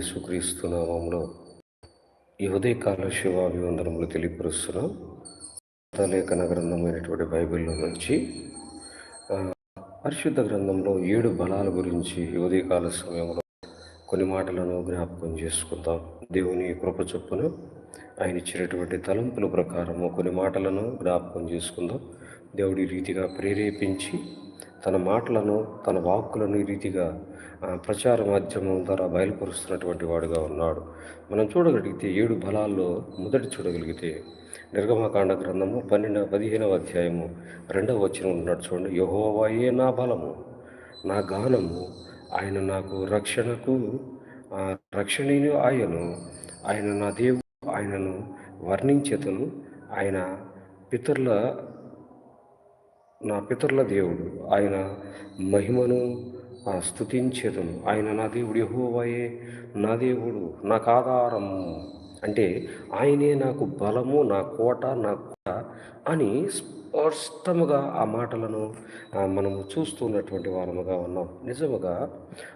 యేసుక్రీస్తు నామంలో ఈ ఉదయకాల శివాభివందనములు తెలియపరుస్తున్నాం. లేఖన గ్రంథమైనటువంటి బైబిల్లో నుంచి పరిశుద్ధ గ్రంథంలో ఏడు బలాల గురించి ఈ ఉదయకాల సమయంలో కొన్ని మాటలను జ్ఞాపకం చేసుకుందాం. దేవుని కృప చొప్పున ఆయన ఇచ్చినటువంటి తలంపుల ప్రకారము కొన్ని మాటలను జ్ఞాపకం చేసుకుందాం. దేవుడి రీతిగా ప్రేరేపించి తన మాటలను తన వాక్కులను ఈ రీతిగా ప్రచార మాధ్యమం ద్వారా బయలుపరుస్తున్నటువంటి వాడుగా ఉన్నాడు. మనం చూడగలిగితే ఏడు బలాల్లో మొదటి చూడగలిగితే నిర్గమకాండ గ్రంథము పన్నెండవ పదిహేనవ అధ్యాయము రెండవ వచనం ఉన్నాడు చూడండి. యహోవాయే నా బలము నా గానము ఆయన నాకు రక్షణకు ఆ, రక్షణీయు ఆయను ఆయన నా దేవుడు ఆయనను వర్ణించేతను ఆయన పితరుల నా పితరుల దేవుడు ఆయన మహిమను ఆ, స్తుతించేదను ఆయన నా దేవుడు యహోవాయే నా దేవుడు నాకు ఆధారము అంటే ఆయనే నాకు బలము నా కోట నా కోట అని స్పష్టముగా ఆ మాటలను మనము చూస్తున్నటువంటి వారముగా ఉన్నాం. నిజముగా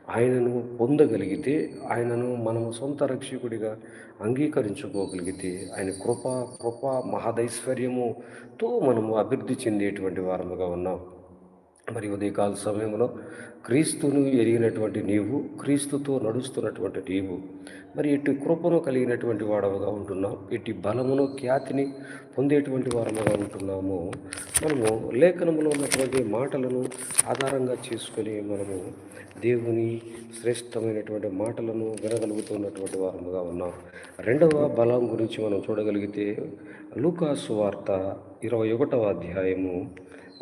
ఆయనను పొందగలిగితే ఆయనను మనము సొంత రక్షకుడిగా అంగీకరించుకోగలిగితే ఆయన కృప కృప మహదైశ్వర్యముతో మనము అభివృద్ధి చెందేటువంటి వారముగా ఉన్నాం. మరి ఉదయకాల సమయంలో క్రీస్తును ఎరిగినటువంటి నీవు క్రీస్తుతో నడుస్తున్నటువంటి నీవు మరి ఇటు కృపను కలిగినటువంటి వాడవగా ఉంటున్నాం ఇటు బలమును ఖ్యాతిని పొందేటువంటి వారముగా ఉంటున్నాము. మనము లేఖనములో ఉన్నటువంటి మాటలను ఆధారంగా చేసుకొని మనము దేవుని శ్రేష్టమైనటువంటి మాటలను వినగలుగుతున్నటువంటి వారముగా ఉన్నాం. రెండవ బలం గురించి మనం చూడగలిగితే లూకాసు వార్త ఇరవై ఒకటవ అధ్యాయము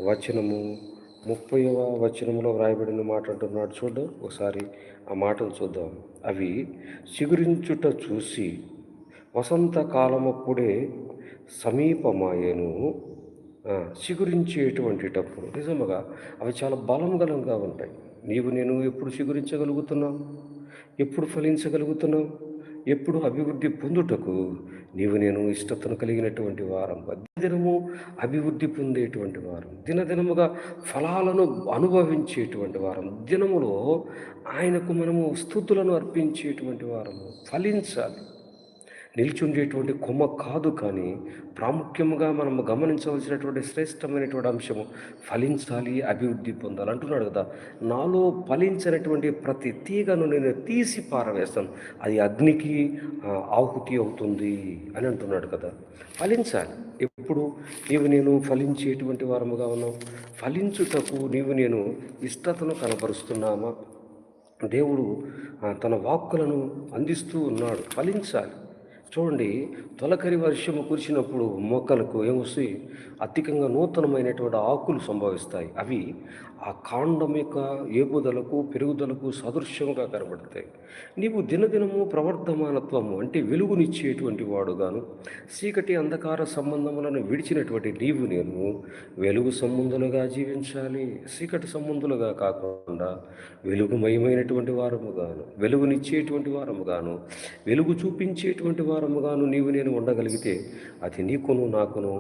వచనము ముప్పైవ వచనంలో వ్రాయబడిన మాట అంటున్నాడు చూడు ఒకసారి ఆ మాటలు చూద్దాం. అవి చిగురించుట చూసి వసంతకాలమప్పుడే సమీపమాయను. చిగురించేటువంటిటప్పుడు. నిజముగా అవి చాలా బలం గలంగా ఉంటాయి. నీవు నేను ఎప్పుడు చిగురించగలుగుతున్నావు? ఎప్పుడు ఫలించగలుగుతున్నావు? ఎప్పుడు అభివృద్ధి పొందుటకు నీవు నేను ఇష్టతను కలిగినటువంటి వారం. దినము అభివృద్ధి పొందేటువంటి వారం. దినదినముగా ఫలాలను అనుభవించేటువంటి వారం. దినములో ఆయనకు మనము స్థుతులను అర్పించేటువంటి వారము. ఫలించాలి. నిలిచుండేటువంటి కొమ్మ కాదు కానీ ప్రాముఖ్యంగా మనం గమనించవలసినటువంటి శ్రేష్టమైనటువంటి అంశము ఫలించాలి అభివృద్ధి పొందాలి అంటున్నాడు కదా. నాలో ఫలించినటువంటి ప్రతి తీగను నేను తీసి పారవేస్తాను. అది అగ్నికి ఆహుతి అవుతుంది అని అంటున్నాడు కదా. ఫలించాలి. ఎప్పుడు? నీవు నేను ఫలించేటువంటి వారముగా ఉన్నావు. ఫలించుటకు నీవు నేను ఇష్టతను కనపరుస్తున్నామా? దేవుడు తన వాక్కులను అందిస్తూ ఉన్నాడు. ఫలించాలి. చూడండి తొలకరి వర్షము కురిసినప్పుడు మొక్కలకు ఏమొస్తాయి అధికంగా నూతనమైనటువంటి ఆకులు సంభవిస్తాయి. అవి ఆ కాండం యొక్క ఏపుదలకు పెరుగుదలకు సదృశ్యంగా కనబడతాయి. నీవు దినదినము ప్రవర్ధమానత్వము అంటే వెలుగునిచ్చేటువంటి వాడుగాను చీకటి అంధకార సంబంధములను విడిచినటువంటి నీవు నేను వెలుగు సంబంధులుగా జీవించాలి. చీకటి సంబంధులుగా కాకుండా వెలుగుమయమైనటువంటి వారముగాను వెలుగునిచ్చేటువంటి వారముగాను వెలుగు చూపించేటువంటి వారముగాను నీవు నేను ఉండగలిగితే అది నీకును నాకును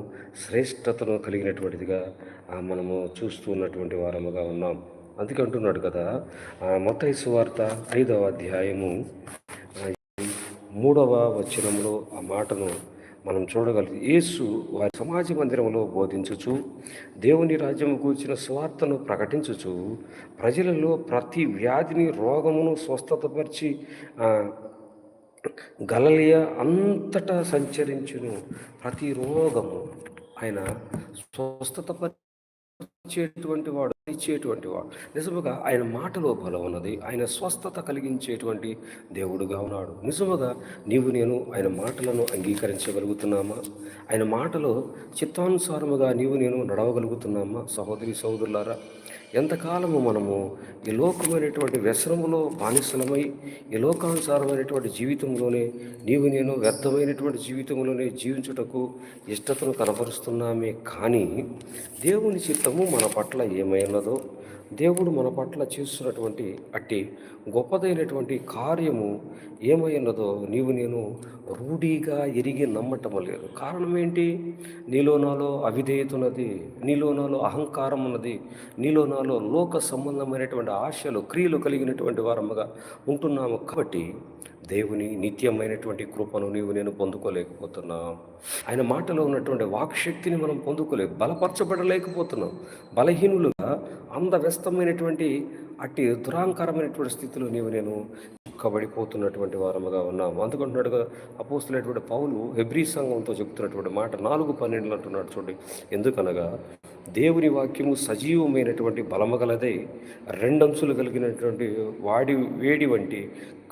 శ్రేష్టతను కలిగినటువంటిదిగా మనము చూస్తున్నటువంటి వారము వారముగా ఉన్నాం. అందుకే అంటున్నాడు కదా మొత్తయి సువార్త ఐదవ అధ్యాయము మూడవ వచనంలో ఆ మాటను మనం చూడగలదు యేసు వారి సమాజ మందిరంలో బోధించుచు దేవుని రాజ్యము కూర్చిన స్వార్థను ప్రకటించుచు ప్రజలలో ప్రతి వ్యాధిని రోగమును స్వస్థతపరిచి గలలియ అంతటా సంచరించును. ప్రతి రోగము ఆయన స్వస్థత ఇచ్చేటువంటి వాడు ఇచ్చేటువంటి వాడు. నిజముగా ఆయన మాటలో బలం ఉన్నది ఆయన స్వస్థత కలిగించేటువంటి దేవుడుగా ఉన్నాడు. నిజముగా నీవు నేను ఆయన మాటలను అంగీకరించగలుగుతున్నామా? ఆయన మాటలో చిత్తానుసారముగా నీవు నేను నడవగలుగుతున్నామా? సహోదరి సహోదరులారా ఎంతకాలము మనము ఈ లోకమైనటువంటి వ్యసనములో బానిసలమై ఈ లోకానుసారమైనటువంటి జీవితంలోనే నీవు నేను వ్యర్థమైనటువంటి జీవితంలోనే జీవించుటకు ఇష్టతను కనపరుస్తున్నామే. కానీ దేవుని చిత్తము మన పట్ల ఏమైనదో దేవుడు మన పట్ల చేస్తున్నటువంటి అట్టి గొప్పదైనటువంటి కార్యము ఏమైనదో నీవు నేను రూఢీగా ఎరిగి నమ్మటం లేదు. కారణం ఏంటి? నీలో నాలో అవిధేయత ఉన్నది నీలో నాలో అహంకారం ఉన్నది నీలో నాలో లోక సంబంధమైనటువంటి ఆశలు క్రియలు కలిగినటువంటి వారముగా ఉంటున్నాము. కాబట్టి దేవుని నిత్యమైనటువంటి కృపను నీవు నేను పొందుకోలేకపోతున్నాం. ఆయన మాటలో ఉన్నటువంటి వాక్శక్తిని మనం పొందుకోలే బలపరచబడలేకపోతున్నాం. బలహీనులుగా అందవ్యస్తమైనటువంటి అట్టి దురాంకరమైనటువంటి స్థితిలో నీవు నేను చిక్కబడిపోతున్నటువంటి వారముగా ఉన్నాము. అందుకుంటున్నాడుగా అపోస్తున్నటువంటి పౌలు హెబ్రీ సంఘంతో చెప్తున్నటువంటి మాట నాలుగు పన్నెండులు అంటున్నాడు చూడండి. ఎందుకనగా దేవుని వాక్యము సజీవమైనటువంటి బలము గలదై రెండంచులు కలిగినటువంటి వాడి వేడి వంటి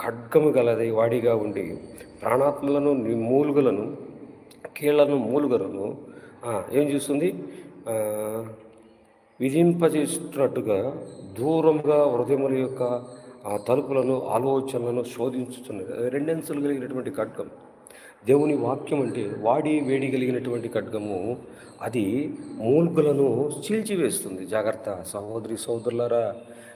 ఖడ్గము గలదై వాడిగా ఉండి ప్రాణాత్మలను మూలుగులను కీళ్ళను మూలుగలను ఏం చేస్తుంది? విధింపజేస్తున్నట్టుగా దూరంగా హృదయముల యొక్క ఆ తలుపులను ఆలోచనలను శోధించుతున్నది అది రెండంచులు కలిగినటువంటి ఖడ్గం. దేవుని వాక్యం అంటే వాడి వేడి కలిగినటువంటి ఖడ్గము అది మూల్గులను చీల్చివేస్తుంది. జాగ్రత్త సహోదరి సోదరులారా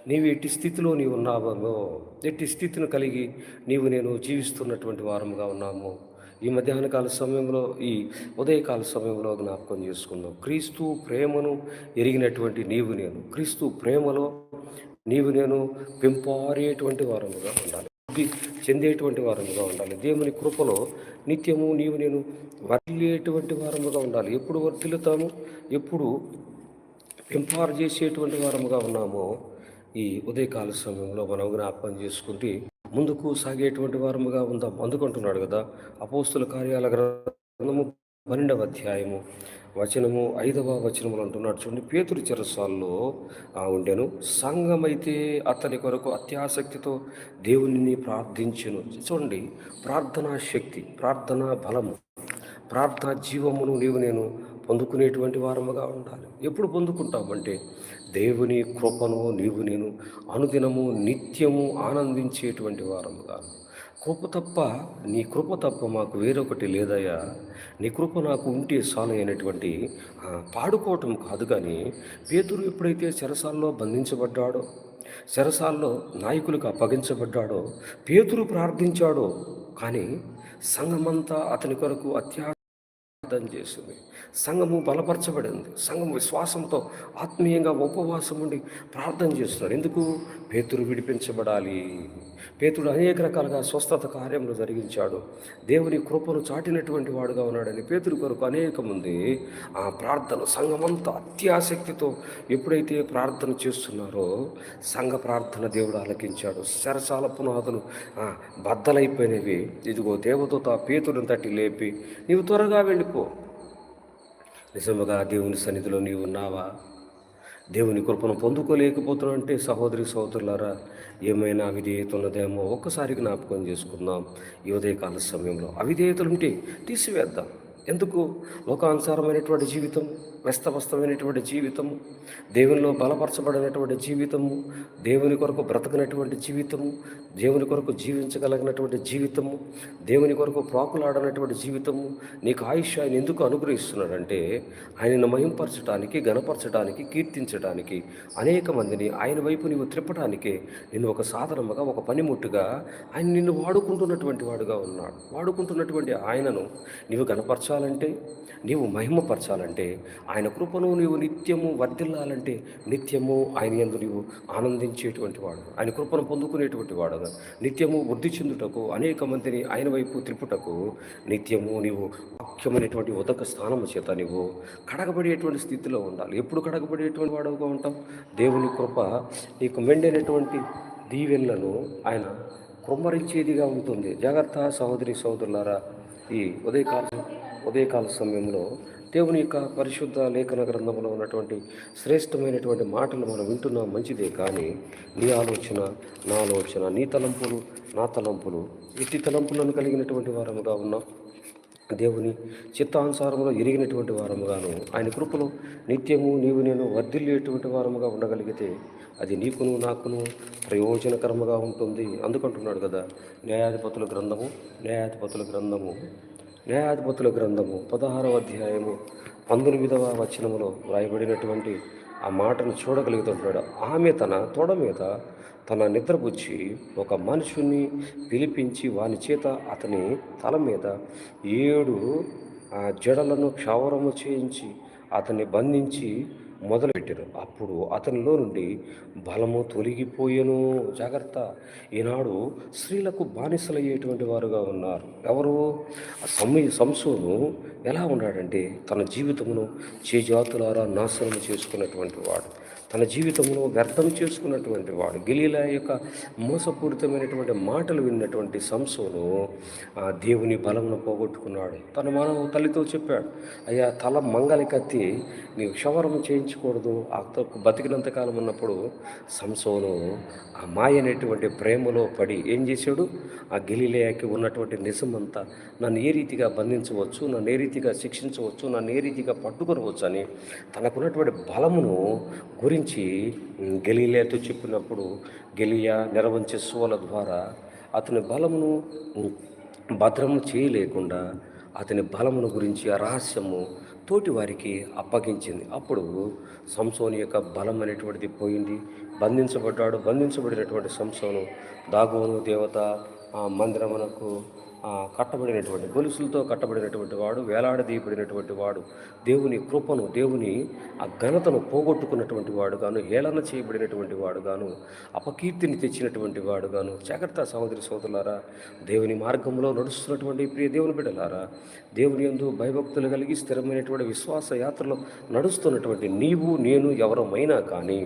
నీవు ఎట్టి స్థితిలో నీవు ఉన్నావో ఎట్టి స్థితిని కలిగి నీవు నేను జీవిస్తున్నటువంటి వారముగా ఉన్నాము. ఈ మధ్యాహ్న కాల సమయంలో ఈ ఉదయకాల సమయంలో జ్ఞాపకం చేసుకుందాం. క్రీస్తు ప్రేమను ఎరిగినటువంటి నీవు నేను. క్రీస్తు ప్రేమలో నీవు నేను పెంపారేటువంటి వారముగా ఉండాలి. చెందేటువంటి వారముగా ఉండాలి. దేవుని కృపలో నిత్యము నీవు నేను వర్తిల్లేటువంటి వారముగా ఉండాలి. ఎప్పుడు వర్తిల్లుతాము ఎప్పుడు ఎంపార్ చేసేటువంటి వారముగా ఉన్నామో ఈ ఉదయకాల సమయంలో మనం జ్ఞాపకం చేసుకుంటే ముందుకు సాగేటువంటి వారముగా ఉందాం. అందుకుంటున్నాడు కదా అపోస్తుల కార్యాల గ్రంథము పన్నెండవ అధ్యాయము. వచనము ఐదవ వచనములు అంటున్నాడు చూడండి. పేతురు చెరసాల్లో ఉండెను. సంఘమైతే అతని కొరకు అత్యాసక్తితో దేవునిని ప్రార్థించను. చూడండి ప్రార్థనా శక్తి ప్రార్థనా బలము ప్రార్థన జీవమును నీవు నేను పొందుకునేటువంటి వారముగా ఉండాలి. ఎప్పుడు పొందుకుంటామంటే దేవుని కృపను నీవు నేను అనుదినము నిత్యము ఆనందించేటువంటి వారముగా. కృప తప్ప నీ కృప తప్ప మాకు వేరొకటి లేదయ్యా. నీ కృప నాకు ఉంటే చాలు అయినటువంటి పాడుకోవటం కాదు కానీ పేతురు ఎప్పుడైతే చెరసాల్లో బంధించబడ్డాడో చెరసాల్లో నాయకులకు అప్పగించబడ్డాడో పేతురు ప్రార్థించాడో కానీ సంఘమంతా అతని కొరకు అత్యార్థం చేసింది. సంఘము బలపరచబడింది. సంఘం విశ్వాసంతో ఆత్మీయంగా ఉపవాసం ఉండి ప్రార్థన చేస్తున్నాడు ఎందుకు? పేతురు విడిపించబడాలి. పేతుడు అనేక రకాలుగా స్వస్థత కార్యములు జరిగించాడు. దేవుని కృపను చాటినటువంటి వాడుగా ఉన్నాడని పేతుడి కొరకు అనేక మంది ఆ ప్రార్థన సంఘమంతా అత్యాసక్తితో ఎప్పుడైతే ప్రార్థన చేస్తున్నారో సంఘ ప్రార్థన దేవుడు ఆలకించాడు. శరసాల పునాదులు బద్దలైపోయినవి. ఇదిగో దేవదూత పేతుడిని తట్టి లేపి నీవు త్వరగా వెళ్ళిపో. నిజముగా దేవుని సన్నిధిలో నీవు ఉన్నావా? దేవుని కృపను పొందుకోలేకపోతున్నాం అంటే సహోదరి సహోదరులారా ఏమైనా అవిధేయత ఉన్నదేమో ఒక్కసారి జ్ఞాపకం చేసుకుందాం. ఈ ఉదయకాల సమయంలో అవిధేయతలుంటే తీసివేద్దాం. ఎందుకు? లోకానుసారమైనటువంటి జీవితం వ్యస్తవస్తమైనటువంటి జీవితము దేవునిలో బలపరచబడినటువంటి జీవితము దేవుని కొరకు బ్రతకనటువంటి జీవితము దేవుని కొరకు జీవించగలిగినటువంటి జీవితము దేవుని కొరకు ప్రాకులాడనటువంటి జీవితము నీకు ఆయుష్ ఆయన ఎందుకు అనుగ్రహిస్తున్నాడంటే ఆయనను మహింపరచడానికి గణపరచడానికి కీర్తించడానికి అనేక మందిని ఆయన వైపు నీవు త్రిప్పడానికే నిన్ను ఒక సాధనముగా ఒక పనిముట్టుగా ఆయన నిన్ను వాడుకుంటున్నటువంటి వాడుగా ఉన్నాడు. వాడుకుంటున్నటువంటి ఆయనను నీవు గణపరచాలంటే నీవు మహిమపరచాలంటే ఆయన కృపను నీవు నిత్యము వర్ధిల్లాలంటే నిత్యము ఆయన ఎందు నీవు ఆనందించేటువంటి వాడు. ఆయన కృపను పొందుకునేటువంటి వాడుగా నిత్యము వృద్ధి చెందుటకు అనేక మందిని ఆయన వైపు త్రిపుటకు నిత్యము నీవు ముఖ్యమైనటువంటి ఉదక స్థానము చేత నీవు కడగబడేటువంటి స్థితిలో ఉండాలి. ఎప్పుడు కడగబడేటువంటి వాడుగా ఉంటాం దేవుని కృప నీకు మెండైనటువంటి దీవెనలను ఆయన కుమ్మరించేదిగా ఉంటుంది. జాగ్రత్త సహోదరి సహోదరులారా ఈ ఉదయకాల ఉదయకాల సమయంలో దేవుని యొక్క పరిశుద్ధ లేఖన గ్రంథంలో ఉన్నటువంటి శ్రేష్టమైనటువంటి మాటలు మనం వింటున్నా మంచిదే కానీ నీ ఆలోచన నా ఆలోచన నీ తలంపులు నా తలంపులు ఎట్టి తలంపులను కలిగినటువంటి వారముగా ఉన్నాం. దేవుని చిత్తానుసారంలో ఎరిగినటువంటి వారముగాను ఆయన కృపలో నిత్యము నీవు నేను వర్ధిల్లేటువంటి వారముగా ఉండగలిగితే అది నీకును నాకును ప్రయోజనకరముగా ఉంటుంది. అందుకంటున్నాడు కదా న్యాయాధిపతుల గ్రంథము న్యాయాధిపతుల గ్రంథము న్యాయాధిపతుల గ్రంథము పదహారవ అధ్యాయము పంతొమ్మిదవ వచనములో వ్రాయబడినటువంటి ఆ మాటను చూడగలుగుతుంటాడు ఆమె తన తొడ మీద తన నిద్రపుచ్చి ఒక మనుషుని పిలిపించి వాని చేత అతని తల మీద ఏడు ఆ జడలను క్షవరము చేయించి అతన్ని బంధించి మొదలుపెట్టారు. అప్పుడు అతనిలో నుండి బలము తొలగిపోయేను. జాగ్రత్త. ఈనాడు స్త్రీలకు బానిసలయ్యేటువంటి వారుగా ఉన్నారు. ఎవరు? సమయ సంసోను ఎలా ఉన్నాడంటే తన జీవితమును చేజాతులారా నాశనం చేసుకున్నటువంటి వాడు. తన జీవితంలో వ్యర్థం చేసుకున్నటువంటి వాడు. గెలీలా యొక్క మోసపూరితమైనటువంటి మాటలు విన్నటువంటి సంసోను ఆ దేవుని బలమును పోగొట్టుకున్నాడు. తన మానవ తల్లితో చెప్పాడు అయ్యా తల మంగలి కత్తి నీవు క్షవరం చేయించకూడదు. ఆ బతికినంత కాలం ఉన్నప్పుడు సంసోను ఆ మాయ అనేటువంటి ప్రేమలో పడి ఏం చేశాడు? ఆ గెలీలయాకి ఉన్నటువంటి నిజమంతా నన్ను ఏ రీతిగా బంధించవచ్చు? నన్ను ఏ రీతిగా శిక్షించవచ్చు? నన్ను ఏ రీతిగా పట్టుకొనవచ్చు? అని తనకున్నటువంటి బలమును గురి గురించి గెలీలియాతో చెప్పినప్పుడు గెలియా నిర్వహించే సువల ద్వారా అతని బలమును భద్రము చేయలేకుండా అతని బలమును గురించి ఆ రహస్యము తోటి వారికి అప్పగించింది. అప్పుడు సంసోని యొక్క బలం అనేటువంటిది పోయింది. బంధించబడ్డాడు. బంధించబడినటువంటి సంసోను దాగోను దేవత ఆ మందిరమునకు కట్టబడినటువంటి గొలుసులతో కట్టబడినటువంటి వాడు వేలాడదీయబడినటువంటి వాడు దేవుని కృపను దేవుని ఆ ఘనతను పోగొట్టుకున్నటువంటి వాడుగాను హేళన చేయబడినటువంటి వాడు గాను అపకీర్తిని తెచ్చినటువంటి వాడు గాను జాగ్రత్త సహోదరి సోదరులారా దేవుని మార్గంలో నడుస్తున్నటువంటి ప్రియ దేవుని బిడ్డలారా దేవుని యందు భయభక్తులు కలిగి స్థిరమైనటువంటి విశ్వాస యాత్రలో నడుస్తున్నటువంటి నీవు నేను ఎవరమైనా కానీ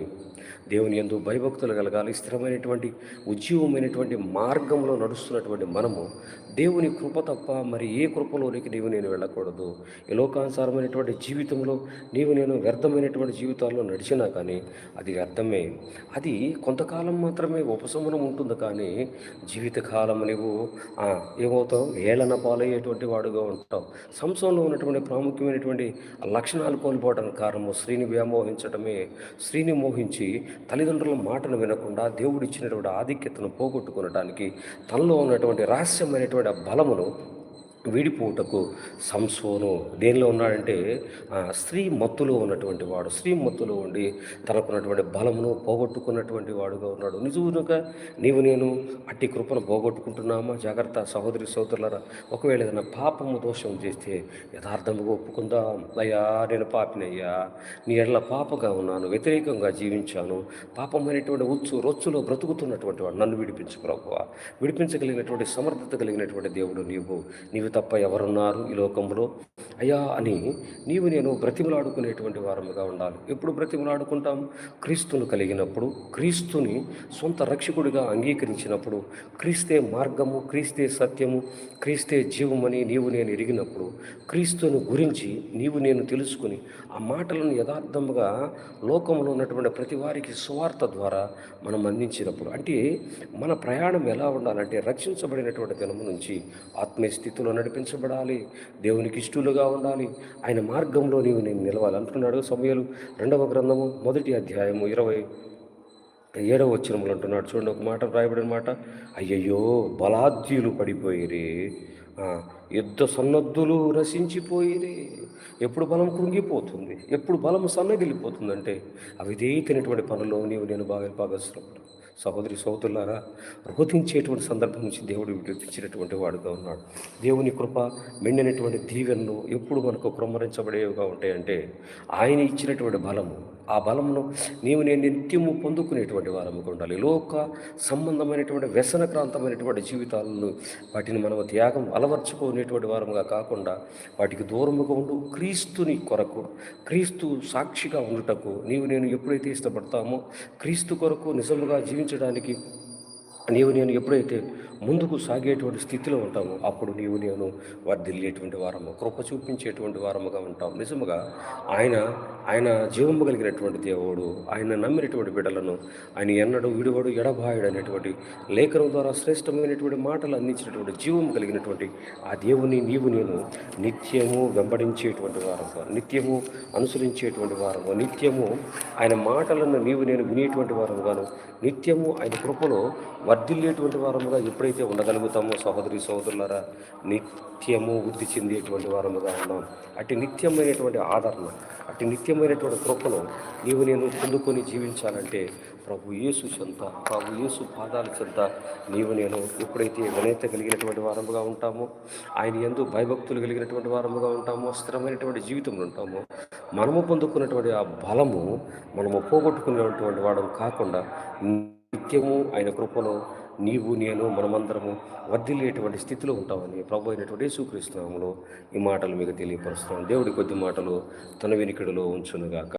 దేవుని ఎందు భయభక్తులు కలగాలి స్థిరమైనటువంటి ఉజ్జీవమైనటువంటి మార్గంలో నడుస్తున్నటువంటి మనము దేవుని కృప తప్ప మరి ఏ కృపలోనికి నీవు నేను వెళ్ళకూడదు. ఈ లోకానుసారమైనటువంటి జీవితంలో నీవు నేను వ్యర్థమైనటువంటి జీవితాల్లో నడిచినా కానీ అది వ్యర్థమే. అది కొంతకాలం మాత్రమే ఉపశమనం ఉంటుంది కానీ జీవితకాలం నీవు ఏమవుతావు? ఏళన పాలయ్యేటువంటి వాడుగా ఉంటావు. సంసంలో ఉన్నటువంటి ప్రాముఖ్యమైనటువంటి లక్షణాలు కోల్పోవడానికి కారణము స్త్రీని వ్యామోహించడమే స్త్రీని మోహించి తల్లిదండ్రుల మాటను వినకుండా దేవుడిచ్చినటువంటి ఆధిక్యతను పోగొట్టుకునడానికి తనలో ఉన్నటువంటి రహస్యమైనటువంటి బలమును విడిపోవుటకు సంసోను. దేనిలో ఉన్నాడంటే స్త్రీ మత్తులో ఉన్నటువంటి వాడు. స్త్రీ మత్తులో ఉండి తనకున్నటువంటి బలమును పోగొట్టుకున్నటువంటి వాడుగా ఉన్నాడు. నిజమునుగా నీవు నేను అట్టి కృపను పోగొట్టుకుంటున్నామా? జాగ్రత్త సహోదరి సోదరులరా ఒకవేళ ఏదైనా పాపము దోషం చేస్తే యథార్థముగా ఒప్పుకుందాం. అయ్యా నేను పాపినయ్యా నీ ఎడల పాపగా ఉన్నాను వ్యతిరేకంగా జీవించాను. పాపమైనటువంటి ఉచ్చు రొచ్చులో బ్రతుకుతున్నటువంటి వాడు నన్ను విడిపించు విడిపించగలిగినటువంటి సమర్థత కలిగినటువంటి దేవుడు నీవు. నీవు తప్ప ఎవరున్నారు ఈ లోకంలో? అయ్యా అని నీవు నేను బ్రతిమలాడుకునేటువంటి వారముగా ఉండాలి. ఎప్పుడు బ్రతిమలాడుకుంటాం? క్రీస్తును కలిగినప్పుడు క్రీస్తుని సొంత రక్షకుడిగా అంగీకరించినప్పుడు క్రీస్తే మార్గము క్రీస్తే సత్యము క్రీస్తే జీవమని నీవు నేను ఎరిగినప్పుడు క్రీస్తును గురించి నీవు నేను తెలుసుకుని ఆ మాటలను యథార్థముగా లోకంలో ఉన్నటువంటి ప్రతి వారికి సువార్త ద్వారా మనం అందించినప్పుడు అంటే మన ప్రయాణం ఎలా ఉండాలంటే రక్షించబడినటువంటి దినము నుంచి ఆత్మీయ స్థితిలో నడిపించబడాలి. దేవునికి ఇష్టలుగా ఉండాలి. ఆయన మార్గంలో నీవు నేను నిలవాలి. అంటున్నాడు సమయాలు రెండవ గ్రంథము మొదటి అధ్యాయము ఇరవై ఏడవ వచ్చినములు అంటున్నాడు. చూడండి ఒక మాట రాయబడిన మాట అయ్యయ్యో బలాద్యులు పడిపోయిరే. యుద్ధ సన్నద్ధులు నశించిపోయిరి ఎప్పుడు బలం కృంగిపోతుంది ఎప్పుడు బలం సన్నగిలిపోతుందంటే అవిధేయతైనటువంటి పనుల్లో నీవు నేను బాగా భాగస్తున్నప్పుడు సహోదరి సోదరులారా రోధించేటువంటి సందర్భం నుంచి దేవుడు విడిపించినటువంటి వాడుగా ఉన్నాడు. దేవుని కృప మెండినటువంటి దీవెనలు ఎప్పుడు మనకు క్రమరించబడేవిగా ఉంటాయంటే ఆయన ఇచ్చినటువంటి బలము ఆ బలమును నీవు నేను నిత్యము పొందుకునేటువంటి వారముగా ఉండాలి. లోక సంబంధమైనటువంటి వ్యసనక్రాంతమైనటువంటి జీవితాలను వాటిని మనం త్యాగం అలవర్చుకునేటువంటి వారముగా కాకుండా వాటికి దూరముగా ఉండు. క్రీస్తుని కొరకు క్రీస్తు సాక్షిగా ఉండుటకు నీవు నేను ఎప్పుడైతే ఇష్టపడతామో క్రీస్తు కొరకు నిజముగా జీవించడానికి నీవు నేను ఎప్పుడైతే ముందుకు సాగేటువంటి స్థితిలో ఉంటామో అప్పుడు నీవు నేను వర్ధిల్లేటువంటి వారము కృప చూపించేటువంటి వారముగా ఉంటాం నిజముగా ఆయన ఆయన జీవము కలిగినటువంటి దేవుడు ఆయన నమ్మినటువంటి బిడ్డలను ఆయన ఎన్నడూ విడువడు ఎడబాయుడు అనేటువంటి లేఖనం ద్వారా శ్రేష్టమైనటువంటి మాటలు అందించినటువంటి జీవము కలిగినటువంటి ఆ దేవుని నీవు నేను నిత్యము వెంబడించేటువంటి వారము నిత్యము అనుసరించేటువంటి వారము నిత్యము ఆయన మాటలను నీవు నేను వినేటువంటి వారము గాను నిత్యము ఆయన కృపలో వర్ధిల్లేటువంటి వారముగా ఎప్పుడైతే ఉండగలుగుతామో సహోదరి సహోదరులారా నిత్యము వృద్ధి చెందేటువంటి వారముగా ఉన్నాం. అటు నిత్యమైనటువంటి ఆదరణ అటు నిత్యమైనటువంటి కృపను నీవు నేను పొందుకొని జీవించాలంటే ప్రభు యేసు చెంత ప్రభు యేసు పాదాల చెంత నీవు నేను ఎప్పుడైతే వినయత కలిగినటువంటి వారముగా ఉంటామో ఆయన ఎందు భయభక్తులు కలిగినటువంటి వారముగా ఉంటామో స్థిరమైనటువంటి జీవితంలో ఉంటామో మనము పొందుకున్నటువంటి ఆ బలము మనము పోగొట్టుకునేటువంటి వాడు కాకుండా నిత్యము ఆయన కృపలో నీవు నేను మనమందరము వర్ధిల్లేటువంటి స్థితిలో ఉంటామని ప్రభు అయినటువంటి యేసుక్రీస్తునామములో ఈ మాటలు మీకు తెలియపరుస్తున్నాం. దేవుడి కొద్ది మాటలు తన వెనుకడిలో ఉంచునుగాక.